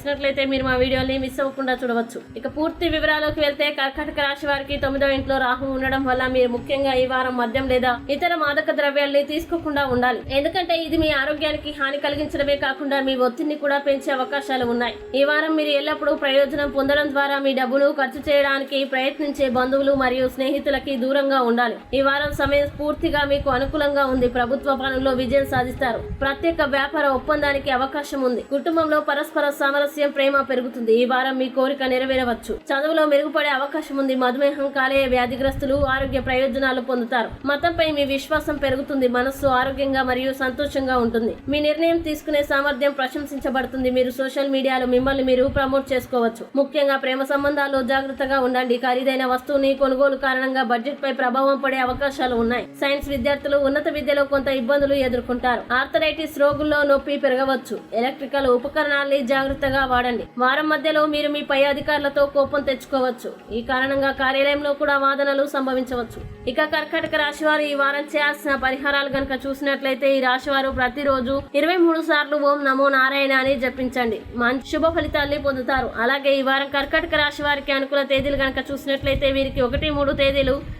చేసినట్లయితే మీరు మా వీడియోని మిస్ అవ్వకుండా చూడవచ్చు. ఇక పూర్తి వివరాలకు వెళ్తే కర్కాటక రాశి వారికి తొమ్మిదో ఇంట్లో రాహు ఉండడం వల్ల మీరు ముఖ్యంగా ఈ వారం మద్యం లేదా ఇతర మాదక ద్రవ్యాల్ని తీసుకోకుండా ఉండాలి. ఎందుకంటే ఇది మీ ఆరోగ్యానికి హాని కలిగించడమే కాకుండా మీ ఒత్తిడిని కూడా పెంచే అవకాశాలు ఉన్నాయి. ఈ వారం మీరు ఎల్లప్పుడూ ప్రయోజనం పొందడం ద్వారా మీ డబ్బును ఖర్చు చేయడానికి ప్రయత్నించే బంధువులు మరియు స్నేహితులకి దూరంగా ఉండాలి. ఈ వారం సమయం పూర్తిగా మీకు అనుకూలంగా ఉంది. ప్రభుత్వ పనుల్లో విజయం సాధిస్తారు. ప్రత్యేక వ్యాపార ఒప్పందానికి అవకాశం ఉంది. కుటుంబంలో పరస్పర సామరస్యం ప్రేమ పెరుగుతుంది. ఈ వారం మీ కోరిక నెరవేరవచ్చు. చదువులో మెరుగుపడే అవకాశం ఉంది. మధుమేహం కాలేయ వ్యాధిగ్రస్తులు ఆరోగ్య ప్రయోజనాలు పొందుతారు. మతంపై మీ విశ్వాసం పెరుగుతుంది. మనస్సు ఆరోగ్యంగా మరియు సంతోషంగా ఉంటుంది. మీ నిర్ణయం తీసుకునే సామర్థ్యం ప్రశంసించబడుతుంది. మీరు సోషల్ మీడియాలో మిమ్మల్ని మీరు ప్రమోట్ చేసుకోవచ్చు. ముఖ్యంగా ప్రేమ సంబంధాల్లో జాగ్రత్తగా ఉండండి. ఖరీదైన వస్తువుని కొనుగోలు కారణంగా బడ్జెట్ పై ప్రభావం పడే అవకాశాలు ఉన్నాయి. సైన్స్ విద్యార్థులు ఉన్నత విద్యలో కొంత ఇబ్బందులు ఎదుర్కొంటారు. ఆర్థరైటిస్ రోగుల్లో నొప్పి పెరగవచ్చు. ఎలక్ట్రికల్ ఉపకరణాల్ని జాగ్రత్తగా వాడండి. వారం మధ్యలో మీరు మీ పై అధికారులతో కోపం తెచ్చుకోవచ్చు. ఈ కారణంగా కార్యాలయంలో కూడా వాదనలు సంభవించవచ్చు. ఇక కర్కాటక రాశి వారు ఈ వారం చేయాల్సిన పరిహారాలు గనక చూసినట్లయితే ఈ రాశి వారు ప్రతిరోజు ఇరవై మూడు సార్లు ఓం నమో నారాయణ అని జపించండి. మంచి శుభ ఫలితాల్ని పొందుతారు. అలాగే ఈ వారం కర్కాటక రాశి వారికి అనుకూల తేదీలు గనక చూసినట్లయితే వీరికి ఒకటి మూడు తేదీలు